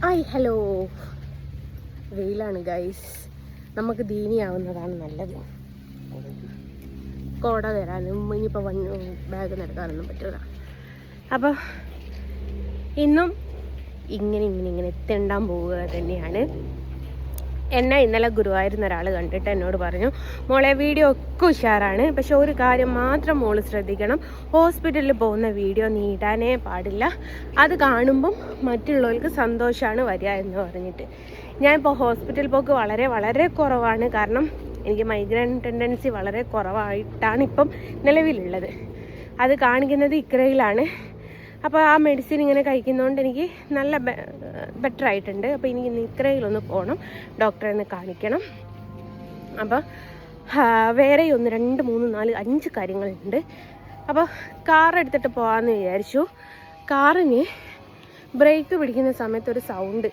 Hi hello. വെയിലാണ് guys നമുക്ക് ദീനിയാവുന്നതാണ് നല്ലത്. കോട വരാനും ഇനിയിപ്പോൾ വൺ ബാഗ് നടക്കാനൊന്നും പറ്റില്ല അപ്പോൾ ഇന്നും ഇങ്ങനെ ഇങ്ങനെ ഇങ്ങനെ എത്തേണ്ടാൻ പോവുക തന്നെയാണ്. എന്നെ ഇന്നലെ ഗുരുവായൂരുന്ന ഒരാൾ കണ്ടിട്ട് എന്നോട് പറഞ്ഞു മോളെ വീഡിയോ ഒക്കെ ഉഷാറാണ്. പക്ഷെ ഒരു കാര്യം മാത്രം മോൾ ശ്രദ്ധിക്കണം. ഹോസ്പിറ്റലിൽ പോകുന്ന വീഡിയോ നീ ഇടാനേ പാടില്ല. അത് കാണുമ്പം മറ്റുള്ളവർക്ക് സന്തോഷമാണ് വരിക എന്ന് പറഞ്ഞിട്ട്. ഞാനിപ്പോൾ ഹോസ്പിറ്റൽ പോക്ക് വളരെ വളരെ കുറവാണ്. കാരണം എനിക്ക് മൈഗ്രെയിൻ ടെൻഡൻസി വളരെ കുറവായിട്ടാണ് ഇപ്പം നിലവിലുള്ളത്. അത് കാണിക്കുന്നത് ഇക്രയിലാണ്. അപ്പോൾ ആ മെഡിസിൻ ഇങ്ങനെ കഴിക്കുന്നതുകൊണ്ട് എനിക്ക് നല്ല ബെറ്റർ ആയിട്ടുണ്ട്. അപ്പോൾ എനിക്ക് നിക്രയിലൊന്ന് പോകണം ഡോക്ടറെ ഒന്ന് കാണിക്കണം. അപ്പോൾ വേറെ ഒന്ന് രണ്ട് മൂന്ന് നാല് അഞ്ച് കാര്യങ്ങളുണ്ട്. അപ്പോൾ കാർ എടുത്തിട്ട് പോകാമെന്ന് വിചാരിച്ചു. കാറിന് ബ്രേക്ക് പിടിക്കുന്ന സമയത്ത് ഒരു സൗണ്ട്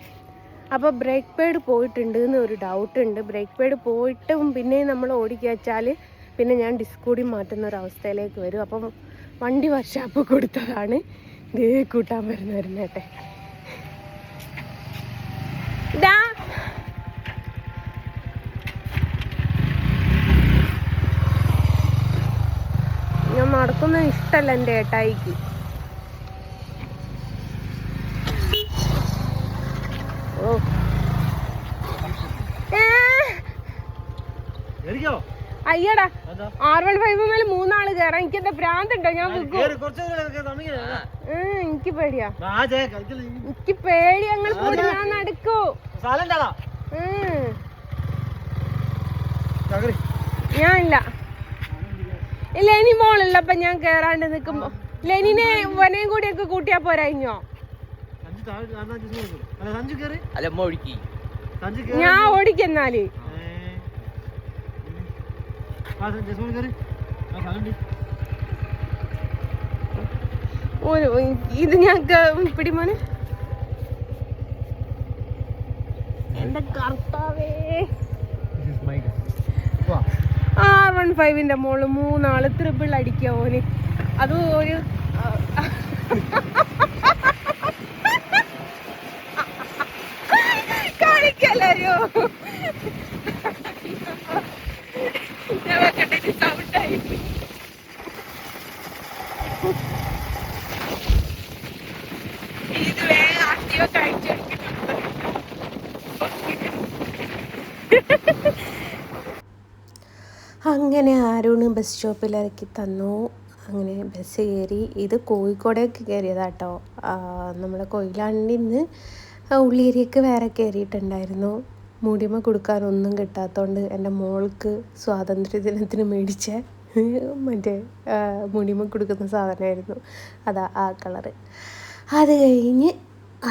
അപ്പോൾ ബ്രേക്ക് പേഡ് പോയിട്ടുണ്ട് എന്ന് ഒരു ഡൗട്ട് ഉണ്ട്. ബ്രേക്ക് പേഡ് പോയിട്ടും പിന്നെ നമ്മൾ ഓടിക്കുക വെച്ചാൽ പിന്നെ ഞാൻ ഡിസ്ക് കൂടി മാറ്റുന്ന ഒരു അവസ്ഥയിലേക്ക് വരും. അപ്പം വണ്ടി വർഷാപ്പ് കൊടുത്തതാണ്. ദേ കൂട്ടാൻ വരുന്ന വരുന്നേട്ടെ ഇതാ ഞാൻ എന്റെ ഏട്ടായിക്ക്. ഓ. ഏ, അയ്യടാ ആർ വൺ ഫൈവ് മേലെ മൂന്നാൾ കയറാം എനിക്ക് എന്താ ഭ്രാന്തുണ്ടോ? ഞാൻ എനിക്ക് പേടിയാ. എനിക്ക് പേടി ഞങ്ങൾ കൂടി ഞാൻ നടക്കൂ. ഞാൻ ഇല്ല. ലെനി മോളുള്ളപ്പോ ഞാൻ കേറാണ്ട് നിക്കുമ്പോ. ലെനിനെ വനയും ഒക്കെ കൂട്ടിയാ പോരാഞ്ഞോ? ഞാൻ താഴെ ഒരു ഇത് ഞാൻ കേ- പിടിമോനെ എന്റെ കർത്താവേ. ആർ വൺ ഫൈവിന്റെ മോൾ മൂന്നാൾ ത്രിപ്പിൾ അടിക്കുക ഓന്. അത് ഒരു കാണിക്കല്ലോ അങ്ങനെ ആരോണ് ബസ് സ്റ്റോപ്പിൽ ഇറക്കി തന്നു. അങ്ങനെ ബസ് കയറി. ഇത് കോഴിക്കോടേക്ക് കയറിയതാട്ടോ. നമ്മുടെ കൊയിലാണ്ടിൽ നിന്ന് വേറെ കയറിയിട്ടുണ്ടായിരുന്നു. മൂടിമ കൊടുക്കാനൊന്നും കിട്ടാത്തതുകൊണ്ട് എന്റെ മോൾക്ക് സ്വാതന്ത്ര്യ ദിനത്തിന് മേടിച്ച മറ്റേ മുടിമ കൊടുക്കുന്ന സാധനമായിരുന്നു. അതാ ആ കളറ്. അത് കഴിഞ്ഞ്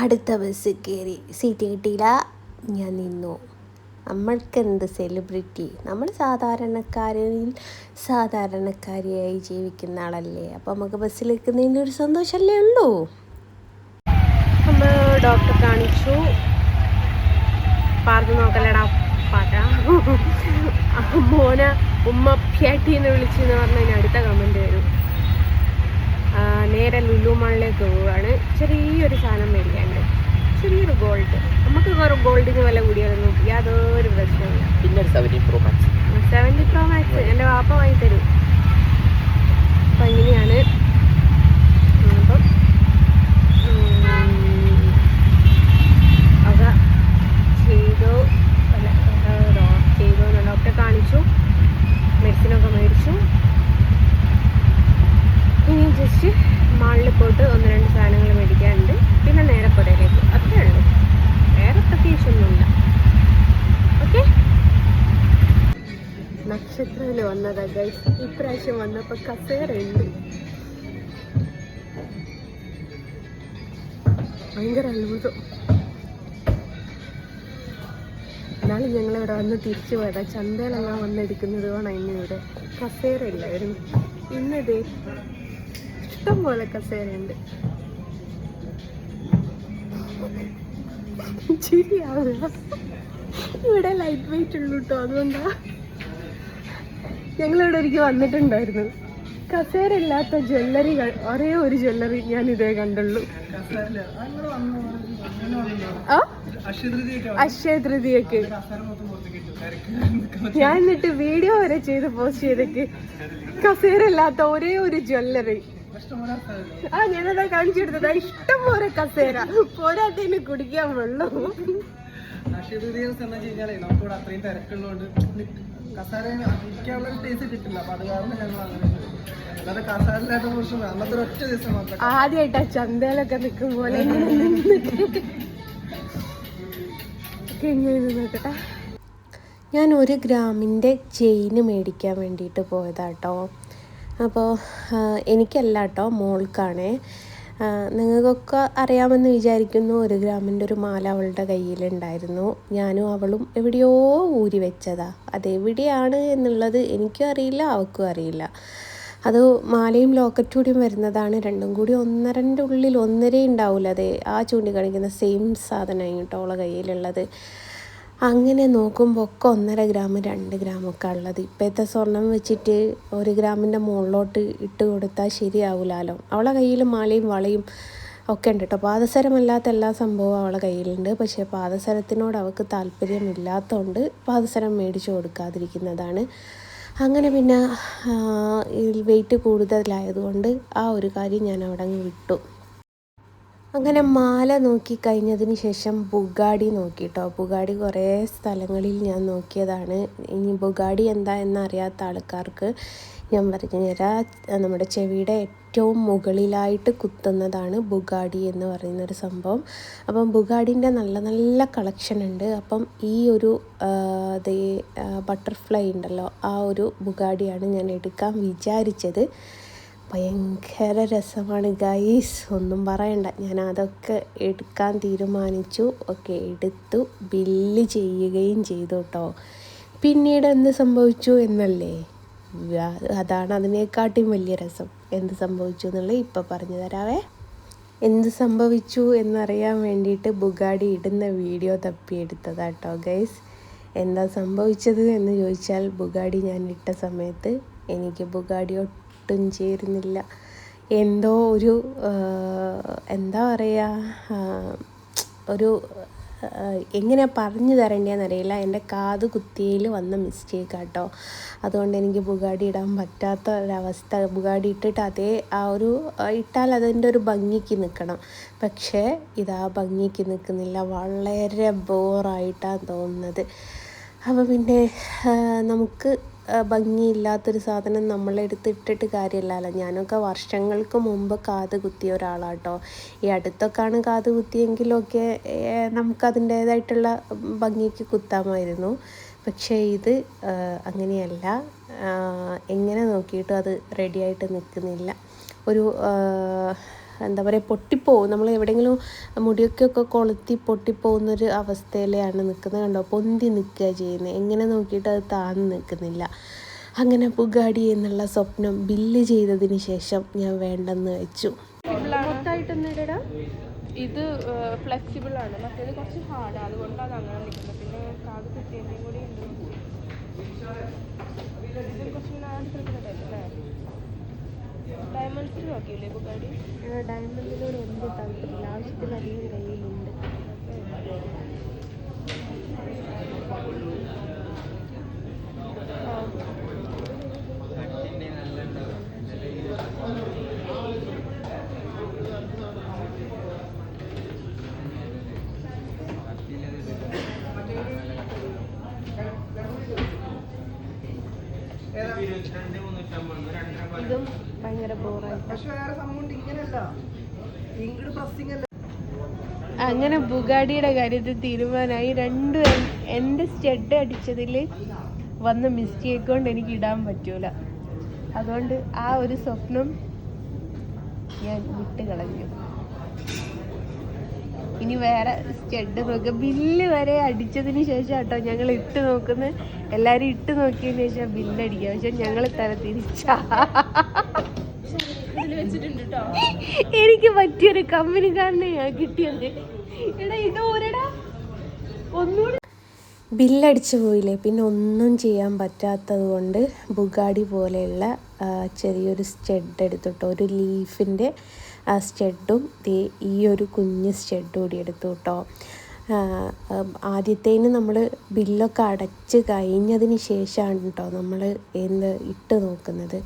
അടുത്ത ബസ് കയറി. സീറ്റ് കിട്ടിയില്ല. ഞാൻ നിന്നു. നമ്മൾക്കെന്ത് സെലിബ്രിറ്റി? നമ്മൾ സാധാരണക്കാരിൽ സാധാരണക്കാരിയായി ജീവിക്കുന്ന ആളല്ലേ. അപ്പോൾ നമുക്ക് ബസ്സിൽ നിൽക്കുന്നതിന്റെ ഒരു സന്തോഷമല്ലേ ഉള്ളൂ? നമ്മൾ ഡോക്ടറെ കാണിച്ചു. പാർത്ത് നോക്കലടാ പാട്ട. മോന ഉമ്മ പ്യാട്ടി എന്ന് വിളിച്ചു എന്ന് പറഞ്ഞ അടുത്ത കമന്റ് വരും. നേരെ ലുലു മാളിലേക്ക് പോവുകയാണ് ചെറിയൊരു സാധനം മേടിക്കാണ്ട് ചെറിയൊരു ഗോൾഡ് നമുക്ക് കുറേ ഗോൾഡിന് വില കൂടിയാലൊന്നും യാതൊരു പ്രശ്നമില്ല പിന്നെ seventy pro max seventy pro max എന്റെ വാപ്പ വാങ്ങി തരും അപ്പം ഇങ്ങനെയാണ് ഉം, അപ്പം ഉം, അവ ചെയ്തു അല്ല ഏ, ഡോ- ചെയ്തു എന്ന് ഡോക്ടറെ കാണിച്ചു മെഡിസിനൊക്കെ മേടിച്ചു ഇനി ജസ്റ്റ് മാളിൽ പോയിട്ട് ഒന്ന് രണ്ട് സാധനങ്ങൾ മേടിക്കാനുണ്ട് പിന്നെ നേരെ പുരയിലേക്ക് അത്രേ ഉള്ളൂ വേറെ പ്രത്യേകിച്ചൊന്നുമില്ല ഓക്കെ നക്ഷത്രത്തിൽ വന്നതാ ഗൈസ് വന്നപ്പോ കസേരയുണ്ട്. ഭയങ്കര അത്ഭുതം. എന്നാലും ഞങ്ങളിവിടെ വന്ന് തിരിച്ചു പോയതാ. ചന്തയിലെല്ലാം ഇന്ന് ഇവിടെ കസേര ഇല്ലായിരുന്നു ഇന്നത് ഇഷ്ടം പോലെ കസേരയുണ്ട്. ശരിയാവുക ഇവിടെ ലൈറ്റ് വെയിറ്റ് ഉള്ളൂ കേട്ടോ അതുകൊണ്ടാ. ഞങ്ങളിവിടെ ഒരിക്കൽ വന്നിട്ടുണ്ടായിരുന്നു. കസേര ഇല്ലാത്ത ജ്വല്ലറികൾ ഒരേ ഒരു ജ്വല്ലറി ഞാൻ ഇതേ കണ്ടുള്ളൂ. അക്ഷയ തൃതീയക്ക് ഞാൻ എന്നിട്ട് വീഡിയോ വരെ ചെയ്ത് പോസ്റ്റ് ചെയ്തേക്ക്. കസേര ഇല്ലാത്ത ഒരേ ഒരു ജ്വല്ലറി. ആ ഞാനതാ കാണിച്ചെടുത്തത് ഇഷ്ടം പോലെ കസേര. പോരാത്തതിന് കുടിക്കാൻ വെള്ളം. നമുക്കിവിടെ അത്രയും തിരക്കുള്ളതുകൊണ്ട് കസാര ഇരിക്കാനുള്ള സ്പേസ് കിട്ടില്ല. അപ്പൊ അത് കാരണം ഞങ്ങൾ അങ്ങനെ അല്ലാതെ ചന്തയിലൊക്കെ നിൽക്കും പോലെ ഞാൻ ഒരു ഗ്രാമിന്റെ ചെയിന് മേടിക്കാൻ വേണ്ടിയിട്ട് പോയതാട്ടോ. അപ്പോൾ എനിക്കല്ല കേട്ടോ മോൾക്കാണേ. നിങ്ങൾക്കൊക്കെ അറിയാമെന്ന് വിചാരിക്കുന്നു. ഒരു ഗ്രാമിന്റെ ഒരു മാല അവളുടെ കയ്യിലുണ്ടായിരുന്നു. ഞാനും അവളും എവിടെയോ ഊരി വെച്ചതാ. അതെവിടെയാണ് എന്നുള്ളത് എനിക്കും അറിയില്ല അവൾക്കും അറിയില്ല. അത് മാലയും ലോക്കറ്റ് കൂടിയും വരുന്നതാണ്. രണ്ടും കൂടി ഒന്നരന്റെ ഉള്ളിൽ ഒന്നരേ ഉണ്ടാവില്ല അതെ ആ ചൂണ്ടിക്കാണിക്കുന്ന സെയിം അവളെ കയ്യിലുള്ളത്. അങ്ങനെ നോക്കുമ്പോൾ ഒക്കെ ഒന്നര ഗ്രാം രണ്ട് ഗ്രാമൊക്കെ ഉള്ളത്. ഇപ്പോഴത്തെ സ്വർണം വെച്ചിട്ട് ഒരു ഗ്രാമിന്റെ മുകളിലോട്ട് ഇട്ട് കൊടുത്താൽ ശരിയാവില്ലല്ലോ അവളെ കയ്യിൽ മാലയും വളയും ഒക്കെ ഉണ്ട് കേട്ടോ പാദസരമല്ലാത്ത എല്ലാ സംഭവവും അവളെ കയ്യിലുണ്ട്. പക്ഷേ പാദസരത്തിനോട് അവൾക്ക് താല്പര്യമില്ലാത്തതുകൊണ്ട് പാദസരം മേടിച്ചു കൊടുക്കാതിരിക്കുന്നതാണ്. അങ്ങനെ പിന്നെ വെയിറ്റ് കൂടുതലായതുകൊണ്ട് ആ ഒരു കാര്യം ഞാൻ അവിടെ അങ്ങ് വിട്ടു. അങ്ങനെ മാല നോക്കി കഴിഞ്ഞതിന് ശേഷം ബുഗാടി നോക്കി കേട്ടോ ബുഗാടി കുറേ സ്ഥലങ്ങളിൽ ഞാൻ നോക്കിയതാണ്. ഇനി ബുഗാടി എന്താ എന്നറിയാത്ത ആൾക്കാർക്ക് ഞാൻ പറഞ്ഞു തരാം. നമ്മുടെ ചെവിയുടെ ഏറ്റവും മുകളിലായിട്ട് കുത്തുന്നതാണ് ബുഗാഡി എന്ന് പറയുന്നൊരു സംഭവം. അപ്പം ബുഗാഡിന്റെ നല്ല നല്ല കളക്ഷൻ ഉണ്ട്. അപ്പം ഈ ഒരു ബട്ടർഫ്ലൈ ഉണ്ടല്ലോ ആ ഒരു ബുഗാഡിയാണ് ഞാൻ എടുക്കാൻ വിചാരിച്ചത്. ഭയങ്കര രസമാണ്. ഗൈസ് ഒന്നും പറയണ്ട. ഞാൻ അതൊക്കെ എടുക്കാൻ തീരുമാനിച്ചു. ഒക്കെ എടുത്തു. ബില്ല് ചെയ്യുകയും ചെയ്തു കേട്ടോ പിന്നീട് എന്ത് സംഭവിച്ചു എന്നല്ലേ? അതാണ് അതിനേക്കാട്ടിയും വലിയ രസം. എന്ത് സംഭവിച്ചു എന്നുള്ളത് ഇപ്പം പറഞ്ഞു തരാവേ. എന്ത് സംഭവിച്ചു എന്നറിയാൻ വേണ്ടിയിട്ട് ബുഗാഡി ഇടുന്ന വീഡിയോ തപ്പിയെടുത്തതാട്ടോ ഗൈസ്. എന്താ സംഭവിച്ചത് എന്ന് ചോദിച്ചാൽ ബുഗാഡി ഞാൻ ഇട്ട സമയത്ത് എനിക്ക് ബുഗാടി ഒട്ടും ചേരുന്നില്ല. എന്തോ ഒരു എന്താ പറയുക ഒരു എങ്ങനെ പറഞ്ഞു തരേണ്ടതെന്നറിയില്ല എന്റെ കാത് കുത്തിയിൽ വന്ന മിസ്റ്റേക്ക് കേട്ടോ അതുകൊണ്ട് എനിക്ക് ബുഗാടി ഇടാൻ പറ്റാത്ത ഒരവസ്ഥ ബുഗാടി ഇട്ടിട്ട് അതേ ആ ഒരു ഇട്ടാൽ അതിന്റെ ഒരു ഭംഗിക്ക് നിൽക്കണം. പക്ഷേ ഇതാ ഭംഗിക്ക് നിൽക്കുന്നില്ല. വളരെ ബോറായിട്ടാണ് തോന്നുന്നത്. അപ്പോൾ പിന്നെ നമുക്ക് ഭംഗിയില്ലാത്തൊരു സാധനം നമ്മളെടുത്ത് ഇട്ടിട്ട് കാര്യമില്ലല്ലോ. ഞാനൊക്കെ വർഷങ്ങൾക്ക് മുമ്പ് കാത് കുത്തിയ ഒരാളാട്ടോ. ഈ അടുത്തൊക്കെയാണ് കാത് കുത്തിയെങ്കിലൊക്കെ നമുക്കതിന്റേതായിട്ടുള്ള ഭംഗിക്ക് കുത്താമായിരുന്നു. പക്ഷേ ഇത് അങ്ങനെയല്ല. എങ്ങനെ നോക്കിയിട്ടും അത് റെഡിയായിട്ട് നിൽക്കുന്നില്ല. ഒരു എന്താ പറയുക പൊട്ടിപ്പോവും. നമ്മൾ എവിടെയെങ്കിലും മുടിയൊക്കെ ഒക്കെ കൊളുത്തി പൊട്ടിപ്പോകുന്നൊരു അവസ്ഥയിലാണ് നിൽക്കുന്നത് കണ്ടോ? പൊന്തി നിൽക്കുക ചെയ്യുന്നത്. എങ്ങനെ നോക്കിയിട്ട് അത് താന്ന് നിൽക്കുന്നില്ല. അങ്ങനെ പുഗാടി എന്നുള്ള സ്വപ്നം ബില്ല് ചെയ്തതിന് ശേഷം ഞാൻ വേണ്ടെന്ന് വെച്ചു. ഇത് ഫ്ലെക്സിബിൾ ആണ്. മറ്റേത് കുറച്ച് ഹാർഡ് അതുകൊണ്ടാണ് അങ്ങനെ നിൽക്കുന്നത്. പിന്നെ കാത് കുത്തിയതിന്റെയും കൂടി ഉണ്ട്. കുറച്ച് ഡയമണ്ട്സിൽ നോക്കിയില്ലേ ബുഗാടി ഡയമണ്ടിനോട് എന്ത് താല്പര്യമില്ല ആവശ്യത്തിലധികം കയ്യിലുണ്ട് ഇതും ഭയങ്കര ബോറായിട്ട് പക്ഷെ വേറെ സംഭവം ഇങ്ങനെയല്ല ഇങ്ങോട്ട് പ്രസ്സിങ് അല്ല? അങ്ങനെ ബുഗാഡിയുടെ കാര്യത്തിൽ തീരുമാനമായി രണ്ടും എന്റെ എന്റെ സ്റ്റഡ് അടിച്ചതിൽ വന്ന മിസ്റ്റേക്ക് കൊണ്ട് എനിക്ക് ഇടാൻ പറ്റൂല. അതുകൊണ്ട് ആ ഒരു സ്വപ്നം ഞാൻ വിട്ട് കളഞ്ഞു ഇനി വേറെ സ്റ്റെഡ് നോക്കുക ബില്ല് വരെ അടിച്ചതിന് ശേഷം കേട്ടോ ഞങ്ങൾ ഇട്ട് നോക്കുന്നത്. എല്ലാവരും ഇട്ട് നോക്കിയതിന് ശേഷം ബില്ല് അടിക്കുക പക്ഷെ ഞങ്ങൾ തല തിരിച്ചാ. എനിക്ക് പറ്റിയൊരു കമ്പനിക്കാരനെയാ കിട്ടിയത്. എടാ ഇത് ഒന്നുകൂടി ബില്ലടിച്ചു പോയില്ലേ. പിന്നെ ഒന്നും ചെയ്യാൻ പറ്റാത്തത് കൊണ്ട് ബുഗാടി പോലെയുള്ള ചെറിയൊരു സ്റ്റെഡ് എടുത്തിട്ടോ ഒരു ലീഫിന്റെ സ്റ്റെഡും ഈ ഒരു കുഞ്ഞ് സ്റ്റെഡ് കൂടി എടുത്തു കേട്ടോ ആദ്യത്തേന് നമ്മൾ ബില്ലൊക്കെ അടച്ച് കഴിഞ്ഞതിന് ശേഷമാണ് കേട്ടോ നമ്മൾ എന്ത് ഇട്ട് നോക്കുന്നത്.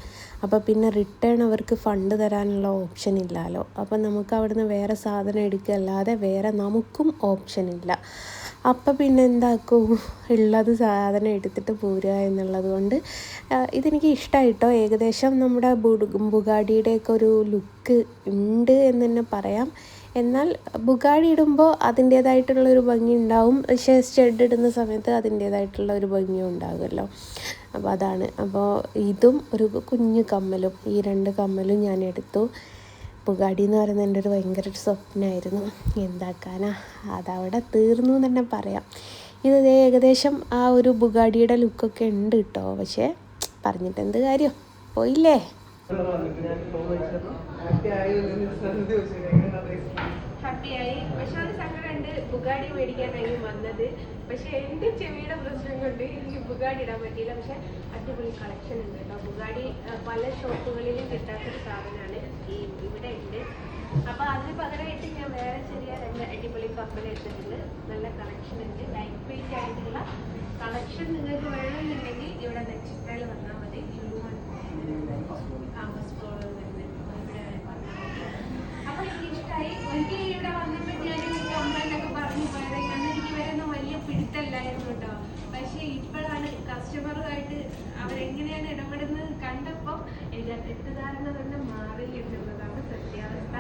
അപ്പോൾ പിന്നെ റിട്ടേൺ അവർക്ക് ഫണ്ട് തരാനുള്ള ഓപ്ഷൻ ഇല്ലല്ലോ അപ്പോൾ നമുക്ക് അവിടുന്ന് വേറെ സാധനം എടുക്കുക. അല്ലാതെ വേറെ നമുക്കും ഓപ്ഷൻ ഇല്ല. അപ്പം പിന്നെ എന്താക്കും? ഉള്ളത് സാധനം എടുത്തിട്ട് പോരുക എന്നുള്ളത് കൊണ്ട് ഇതെനിക്ക് ഇഷ്ടമായിട്ടോ ഏകദേശം നമ്മുടെ ബുഗാഡിയുടെയൊക്കെ ഒരു ലുക്ക് ഉണ്ട് എന്ന് തന്നെ പറയാം. എന്നാൽ ബുഗാടി ഇടുമ്പോൾ അതിന്റേതായിട്ടുള്ള ഒരു ഭംഗി ഉണ്ടാവും. പക്ഷേ സ്റ്റെഡ് ഇടുന്ന സമയത്ത് അതിന്റേതായിട്ടുള്ള ഒരു ഭംഗിയും ഉണ്ടാകുമല്ലോ. അപ്പോൾ അതാണ്. അപ്പോൾ ഇതും ഒരു കുഞ്ഞു കമ്മലും. ഈ രണ്ട് കമ്മലും ഞാൻ എടുത്തു. ബുഗാടി എന്ന് പറയുന്നത് എന്റെ ഒരു ഭയങ്കര ഒരു സ്വപ്നമായിരുന്നു. എന്താക്കാനാ? അതവിടെ തീർന്നു എന്ന് തന്നെ പറയാം. ഇത് ഏകദേശം ആ ഒരു ബുഗാഡിയുടെ ലുക്കൊക്കെ ഉണ്ട് കേട്ടോ. പക്ഷേ പറഞ്ഞിട്ട് എന്ത് കാര്യം? പോയില്ലേ? ഹാപ്പിയായി പക്ഷെ ഒരു സങ്കടമുണ്ട് ബുഗാടി മേടിക്കാനായി വന്നത്. പക്ഷെ എന്റെ ചെവിയുടെ പ്രശ്നം കൊണ്ട് എനിക്ക് ബുഗാടി ഇടാൻ പറ്റിയില്ല. പക്ഷെ അടിപൊളി കളക്ഷൻ ഉണ്ട് കേട്ടോ. ബുഗാടി പല ഷോപ്പുകളിലും കിട്ടാത്തൊരു സാധനമാണ് ഈ ഇവിടെ ഉണ്ട്. അപ്പോൾ അതിന് പകരമായിട്ട് ഞാൻ വേറെ ചെറിയ രണ്ട് അടിപൊളി കപ്പൽ എടുത്തിട്ടുണ്ട്. നല്ല കളക്ഷൻ ഉണ്ട്. ലൈറ്റ് വെയിറ്റ് ആയിട്ടുള്ള കളക്ഷൻ നിങ്ങൾക്ക് വേണമെന്നുണ്ടെങ്കിൽ ഇവിടെ നെക്സ്റ്റ് വന്നാൽ മതി ലുലുമാൻ ഫസ്റ്റ് ഫ്ലോറിൽ വരുന്നത് ഇവിടെ വന്നാൽ മതി അപ്പൊ എനിക്ക് ഇഷ്ടമായി എനിക്ക് ഇവിടെ വന്നപ്പോ ഞാൻ കമ്പനിലൊക്കെ പറഞ്ഞു പോയത് ഞാൻ എനിക്ക് വരുന്ന വലിയ പിടുത്തല്ലായിരുന്നു കേട്ടോ പക്ഷെ ഇപ്പോഴാണ് കസ്റ്റമറുമായിട്ട് അവരെങ്ങനെയാണ് ഇടപെടുന്നത് കണ്ടപ്പോൾ എനിക്ക് ആ തെറ്റിദ്ധാരണ തന്നെ മാറിയിട്ടുള്ളതാണ് സത്യാവസ്ഥ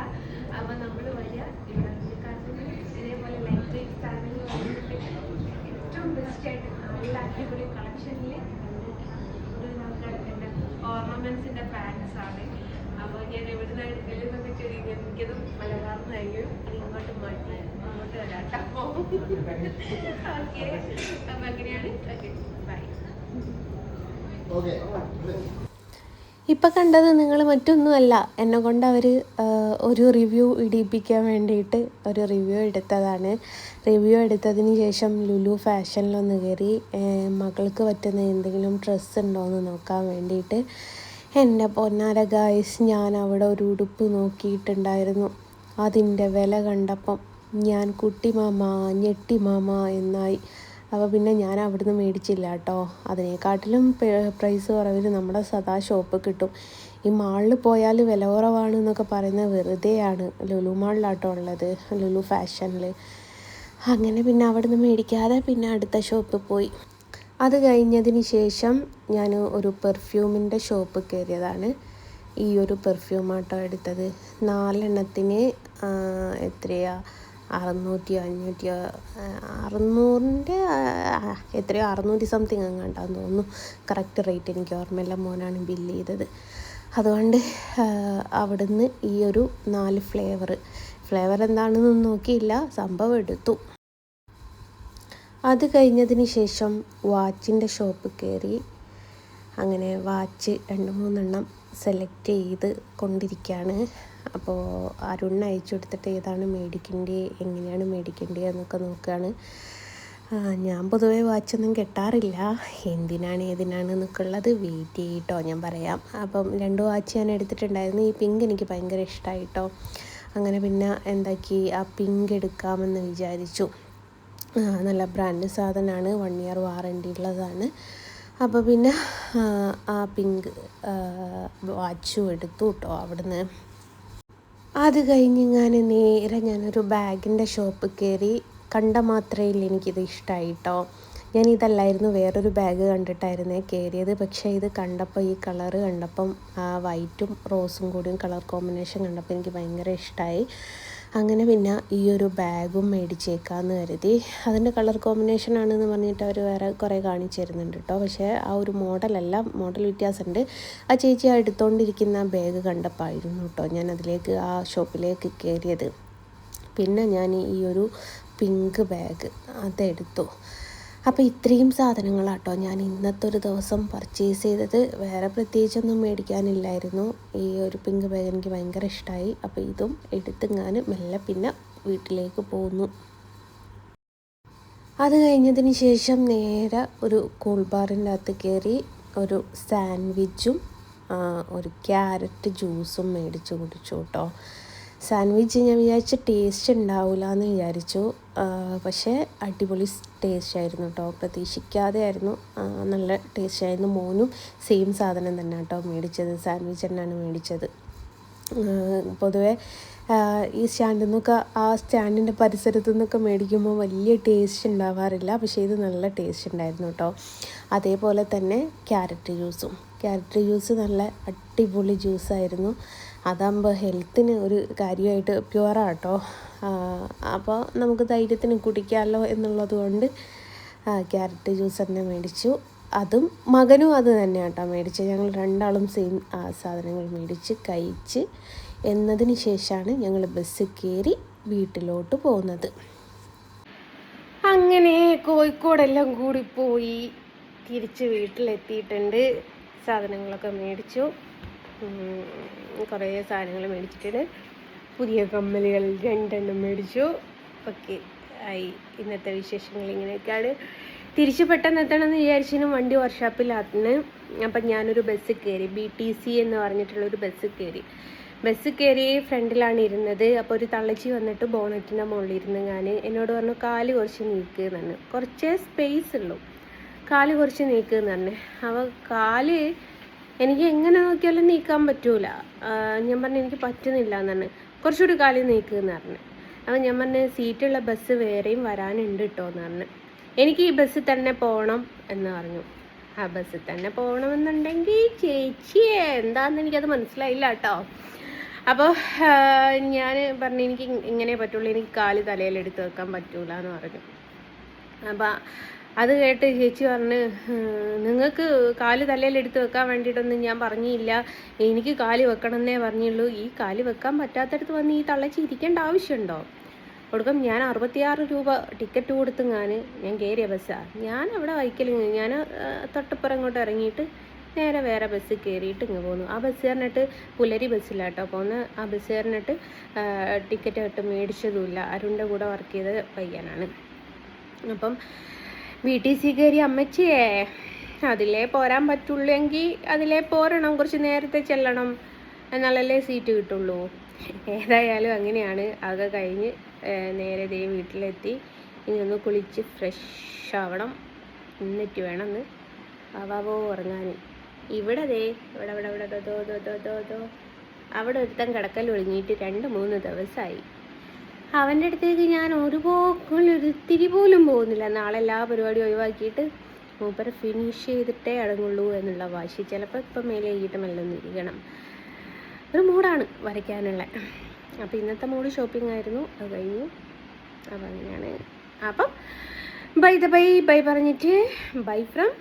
അപ്പൊ നമ്മൾ വരിക ഇവിടെ കാട്ടിൽ ഇതേപോലെ ലൈറ്റ് വെയിറ്റ് സാധനങ്ങൾ വന്നിട്ട് ഏറ്റവും ബെസ്റ്റ് ആയിട്ട് നല്ല അടിപൊളി കളക്ഷനിൽ കൂടുതൽ ആൾക്കാർക്ക് എന്റെ ഓർണമെന്റ്സിന്റെ ഫാൻസ് ആണ് അപ്പോൾ ഞാൻ എവിടുന്ന് എടുക്കലെന്നൊക്കെ ചോദിക്കും എനിക്കത് മലബാറിന്നായിരിക്കും അത് ഇങ്ങോട്ട് മാറ്റി ഓക്കെ ബൈ ഇപ്പം കണ്ടത് നിങ്ങൾ മറ്റൊന്നുമല്ല. എന്നെ കൊണ്ട് അവർ ഒരു റിവ്യൂ ഇടിപ്പിക്കാൻ വേണ്ടിയിട്ട് ഒരു റിവ്യൂ എടുത്തതാണ്. റിവ്യൂ എടുത്തതിന് ശേഷം ലുലു ഫാഷനിലൊന്ന് കയറി മകൾക്ക് പറ്റുന്ന എന്തെങ്കിലും ഡ്രസ്സ് ഉണ്ടോ എന്ന് നോക്കാൻ വേണ്ടിയിട്ട് എന്റെ പൊന്നാര ഗായ്സ് ഞാൻ അവിടെ ഒരു ഉടുപ്പ് നോക്കിയിട്ടുണ്ടായിരുന്നു. അതിന്റെ വില കണ്ടപ്പം ഞാൻ കുട്ടി മാമ ഞെട്ടി മാമ എന്നായി. അപ്പോൾ പിന്നെ ഞാൻ അവിടുന്ന് മേടിച്ചില്ല കേട്ടോ. അതിനെക്കാട്ടിലും പ്രൈസ് കുറവിൽ നമ്മുടെ സദാ ഷോപ്പ് കിട്ടും. ഈ മാളിൽ പോയാൽ വില കുറവാണ് എന്നൊക്കെ പറയുന്നത് വെറുതെയാണ്. ലുലു മാളിലാട്ടോ ഉള്ളത് ലുലു ഫാഷനിൽ അങ്ങനെ പിന്നെ അവിടുന്ന് മേടിക്കാതെ പിന്നെ അടുത്ത ഷോപ്പിൽ പോയി. അത് കഴിഞ്ഞതിന് ശേഷം ഞാൻ ഒരു പെർഫ്യൂമിന്റെ ഷോപ്പ് കയറിയതാണ് ഈ ഒരു പെർഫ്യൂമാട്ടോ എടുത്തത്. നാലെണ്ണത്തിന് എത്രയാണ് എത്രയാ? അറുന്നൂറ്റി അഞ്ഞൂറ്റി അറുന്നൂറിന്റെ എത്രയോ അറുന്നൂറ്റി സംതിങ് എങ്ങാണ്ടാന്ന് തോന്നുന്നു. കറക്റ്റ് റേറ്റ് എനിക്ക് ഓർമ്മയില്ല. മോനാണ് ബില്ല് ചെയ്തത്. അതുകൊണ്ട് അവിടുന്ന് ഈ ഒരു നാല് ഫ്ലേവർ ഫ്ലേവർ എന്താണെന്നൊന്നും നോക്കിയില്ല സംഭവം എടുത്തു. അത് കഴിഞ്ഞതിന് ശേഷം വാച്ചിന്റെ ഷോപ്പ് കയറി അങ്ങനെ വാച്ച് രണ്ട് മൂന്നെണ്ണം സെലക്ട് ചെയ്ത് കൊണ്ടിരിക്കുകയാണ്. അപ്പോൾ അരുൺ അയച്ചു കൊടുത്തിട്ട് ഏതാണ് മേടിക്കേണ്ടത് എങ്ങനെയാണ് മേടിക്കേണ്ടത് എന്നൊക്കെ നോക്കുകയാണ് ഞാൻ പൊതുവേ വാച്ചൊന്നും കെട്ടാറില്ല. എന്തിനാണ് ഏതിനാണ് എന്നൊക്കെ ഉള്ളത് വെയിറ്റ് ചെയ്യട്ടോ ഞാൻ പറയാം. അപ്പം രണ്ട് വാച്ച് ഞാൻ എടുത്തിട്ടുണ്ടായിരുന്നു. ഈ പിങ്ക് എനിക്ക് ഭയങ്കര ഇഷ്ടമായിട്ടോ അങ്ങനെ പിന്നെ എന്താക്കി ആ പിങ്ക് എടുക്കാമെന്ന് വിചാരിച്ചു. നല്ല ബ്രാൻഡ് സാധനമാണ്. വൺ ഇയർ വാറണ്ടി ഉള്ളതാണ്. അപ്പോൾ പിന്നെ ആ പിങ്ക് വാച്ചും എടുത്തു കേട്ടോ അവിടുന്ന്. അത് കഴിഞ്ഞ് ഞാൻ നേരെ ഞാനൊരു ബാഗിന്റെ ഷോപ്പ് കയറി കണ്ട മാത്രയിൽ എനിക്കിത് ഇഷ്ടമായി കേട്ടോ ഞാൻ ഇതല്ലായിരുന്നു വേറൊരു ബാഗ് കണ്ടിട്ടായിരുന്നേ കയറിയത്. പക്ഷേ ഇത് കണ്ടപ്പോൾ ഈ കളറ് കണ്ടപ്പം ആ വൈറ്റും റോസും കൂടിയും കളർ കോമ്പിനേഷൻ കണ്ടപ്പോൾ എനിക്ക് ഭയങ്കര ഇഷ്ടമായി അങ്ങനെ പിന്നെ ഈ ഒരു ബാഗും മേടിച്ചേക്കാന്ന് കരുതി. അതിന്റെ കളർ കോമ്പിനേഷൻ ആണെന്ന് പറഞ്ഞിട്ട് അവർ വേറെ കുറേ കാണിച്ചു തരുന്നുണ്ട് കേട്ടോ പക്ഷേ ആ ഒരു മോഡലല്ല മോഡൽ വ്യത്യാസമുണ്ട്. ആ ചേച്ചി ആ എടുത്തുകൊണ്ടിരിക്കുന്ന ബാഗ് കണ്ടപ്പോൾ ആയിരുന്നു കേട്ടോ ഞാൻ അതിലേക്ക് ആ ഷോപ്പിലേക്ക് കയറിയത് പിന്നെ ഞാൻ ഈ ഒരു പിങ്ക് ബാഗ് അതെടുത്തു അപ്പോൾ ഇത്രയും സാധനങ്ങളാട്ടോ ഞാൻ ഇന്നത്തെ ഒരു ദിവസം പർച്ചേസ് ചെയ്തത്. വേറെ പ്രത്യേകിച്ചൊന്നും മേടിക്കാനില്ലായിരുന്നു. ഈ ഒരു പിങ്ക് ബാഗ് എനിക്ക് ഭയങ്കര ഇഷ്ടമായി അപ്പോൾ ഇതും എടുത്ത് ഞാൻ മെല്ലെ പിന്നെ വീട്ടിലേക്ക് പോന്നു. അത് കഴിഞ്ഞതിന് ശേഷം നേരെ ഒരു കൂൾ ബാറിന്റെ അകത്ത് കയറി ഒരു സാൻഡ്വിച്ചും ഒരു ക്യാരറ്റ് ജ്യൂസും മേടിച്ച് കുടിച്ചു കേട്ടോ. സാൻഡ്വിച്ച് ഞാൻ വിചാരിച്ച ടേസ്റ്റ് ഉണ്ടാവില്ല എന്ന് വിചാരിച്ചു. പക്ഷേ അടിപൊളി ടേസ്റ്റ് ആയിരുന്നു കേട്ടോ പ്രതീക്ഷിക്കാതെ ആയിരുന്നു നല്ല ടേസ്റ്റ് ആയിരുന്നു. മോനും സെയിം സാധനം തന്നെ കേട്ടോ മേടിച്ചത്. സാൻഡ്വിച്ച് തന്നെയാണ് മേടിച്ചത്. പൊതുവേ ഈ സ്റ്റാൻഡിൽ നിന്നൊക്കെ ആ സ്റ്റാൻഡിന്റെ പരിസരത്തു നിന്നൊക്കെ മേടിക്കുമ്പോൾ വലിയ ടേസ്റ്റ് ഉണ്ടാവാറില്ല പക്ഷേ ഇത് നല്ല ടേസ്റ്റ് ഉണ്ടായിരുന്നു കേട്ടോ അതേപോലെ തന്നെ ക്യാരറ്റ് ജ്യൂസും ക്യാരറ്റ് ജ്യൂസ് നല്ല അടിപൊളി ജ്യൂസായിരുന്നു. അതാകുമ്പോൾ ഹെൽത്തിന് ഒരു കാര്യമായിട്ട് പ്യുവറാണ് കേട്ടോ അപ്പോൾ നമുക്ക് ധൈര്യത്തിന് കുടിക്കാമല്ലോ എന്നുള്ളത് കൊണ്ട് ക്യാരറ്റ് ജ്യൂസ് തന്നെ മേടിച്ചു. അതും മകനും അത് തന്നെയാണ് കേട്ടോ മേടിച്ചത് ഞങ്ങൾ രണ്ടാളും സെയിം സാധനങ്ങൾ മേടിച്ച് കഴിച്ച് എന്നതിന് ശേഷമാണ് ഞങ്ങൾ ബസ് കയറി വീട്ടിലോട്ട് പോകുന്നത്. അങ്ങനെ കോഴിക്കോടെല്ലാം കൂടി പോയി. തിരിച്ച് വീട്ടിലെത്തിയിട്ടുണ്ട്. സാധനങ്ങളൊക്കെ മേടിച്ചു. കുറേ സാധനങ്ങൾ മേടിച്ചിട്ടുണ്ട്. പുതിയ കമ്മലുകൾ രണ്ടെണ്ണം മേടിച്ചു. ഓക്കെ ആയി. ഇന്നത്തെ വിശേഷങ്ങൾ ഇങ്ങനെയൊക്കെയാണ്. തിരിച്ച് പെട്ടെന്ന് എത്തണമെന്ന് വിചാരിച്ചതിനും വണ്ടി വർക്ക്ഷോപ്പിലാത്തിന് അപ്പം ഞാനൊരു ബസ് കയറി ബി ടി സി എന്ന് പറഞ്ഞിട്ടുള്ളൊരു ബസ് കയറി. ബസ് കയറി ഫ്രണ്ടിലാണ് ഇരുന്നത്. അപ്പോൾ ഒരു തള്ളച്ചി വന്നിട്ട് ബോണറ്റിന്റെ മുകളിൽ ഇരുന്ന് ഞാൻ എന്നോട് പറഞ്ഞു കാൽ കുറച്ച് നീക്കുക എന്നാണ് കുറച്ചേ സ്പേസ് ഉള്ളൂ. കാൽ കുറച്ച് നീക്ക് തന്നെ അപ്പോൾ കാൽ എനിക്ക് എങ്ങനെ നോക്കിയാലും നീക്കാൻ പറ്റൂല. ഞാൻ പറഞ്ഞു എനിക്ക് പറ്റുന്നില്ല എന്ന് പറഞ്ഞു. കുറച്ചുകൂടി കാൽ നീക്കുമെന്ന് പറഞ്ഞു. അപ്പോൾ ഞാൻ പറഞ്ഞു സീറ്റുള്ള ബസ് വേറെയും വരാനുണ്ട് കേട്ടോ എന്ന് പറഞ്ഞു. എനിക്ക് ഈ ബസ്സിൽ തന്നെ പോകണം എന്ന് പറഞ്ഞു. ആ ബസ്സിൽ തന്നെ പോകണമെന്നുണ്ടെങ്കിൽ ചേച്ചി എന്താണെന്ന് എനിക്കത് മനസ്സിലായില്ല കേട്ടോ അപ്പോൾ ഞാൻ പറഞ്ഞു എനിക്ക് ഇങ്ങനെ പറ്റുള്ളൂ. എനിക്ക് കാൽ തലയിലെടുത്ത് വെക്കാൻ പറ്റൂല എന്ന് പറഞ്ഞു. അപ്പം അത് കേട്ട് ചേച്ചി പറഞ്ഞ് നിങ്ങൾക്ക് കാൽ തലയിലെടുത്ത് വെക്കാൻ വേണ്ടിയിട്ടൊന്നും ഞാൻ പറഞ്ഞില്ല. എനിക്ക് കാൽ വെക്കണം എന്നേ പറഞ്ഞുള്ളൂ. ഈ കാൽ വെക്കാൻ പറ്റാത്തടത്ത് വന്ന് ഈ തള്ളച്ചി ഇരിക്കേണ്ട ആവശ്യമുണ്ടോ? കൊടുക്കും ഞാൻ അറുപത്തിയാറ് രൂപ ടിക്കറ്റ് കൊടുത്ത് ഞാൻ ഞാൻ കയറിയ ബസ്സാണ് ഞാൻ അവിടെ വൈക്കൽ ഞാൻ തൊട്ടപ്പുറം ഇങ്ങോട്ട് ഇറങ്ങിയിട്ട് നേരെ വേറെ ബസ് കയറിയിട്ട് ഇങ്ങ് പോന്നു. ആ ബസ് കയറിനിട്ട് പുലരി ബസ്സിലാട്ടോ പോന്ന്. ആ ബസ് കയറിനിട്ട് ടിക്കറ്റ് കിട്ടും മേടിച്ചതുമില്ല. അരുണിന്റെ കൂടെ വർക്ക് ചെയ്ത പയ്യനാണ്. അപ്പം ബി ടി സി കയറി അമ്മച്ചിയേ അതിലേ പോരാൻ പറ്റുള്ളെങ്കിൽ അതിലേ പോരണം. കുറച്ച് നേരത്തെ ചെല്ലണം എന്നാലല്ലേ സീറ്റ് കിട്ടുള്ളൂ. ഏതായാലും അങ്ങനെയാണ്. അതൊക്കെ കഴിഞ്ഞ് നേരെ ദേ വീട്ടിലെത്തി. ഇനി ഒന്ന് കുളിച്ച് ഫ്രഷ് ആവണം. എന്നിട്ട് വേണം ഒന്ന് അവാവോ ഉറങ്ങാൻ ഇവിടെ ദേ ഇവിടെ ഇവിടെ ഇവിടെ ദോ ദോ ദോ ദോ അവിടെ ഒരുത്തൻ കിടക്കൽ ഒളിഞ്ഞിട്ട് രണ്ട് മൂന്ന് ദിവസമായി അവന്റെ അടുത്തേക്ക് ഞാൻ ഒരു പോക്കൊരിത്തിരി പോലും പോകുന്നില്ല. നാളെ എല്ലാ പരിപാടിയും ഒഴിവാക്കിയിട്ട് മൂപ്പരെ ഫിനിഷ് ചെയ്തിട്ടേ അടങ്ങുള്ളൂ എന്നുള്ള വാശി. ചിലപ്പോൾ ഇപ്പം മേലെ വൈകിട്ട് മെല്ലൊന്നിരിക്കണം ഒരു മൂടാണ് വരയ്ക്കാനുള്ള. അപ്പോൾ ഇന്നത്തെ മൂഡ് ഷോപ്പിംഗ് ആയിരുന്നു. അത് കഴിഞ്ഞു. അപ്പോൾ അങ്ങനെയാണ്. അപ്പം ബൈ ദ ബൈ ബൈ പറഞ്ഞിട്ട് ബൈ ഫ്രം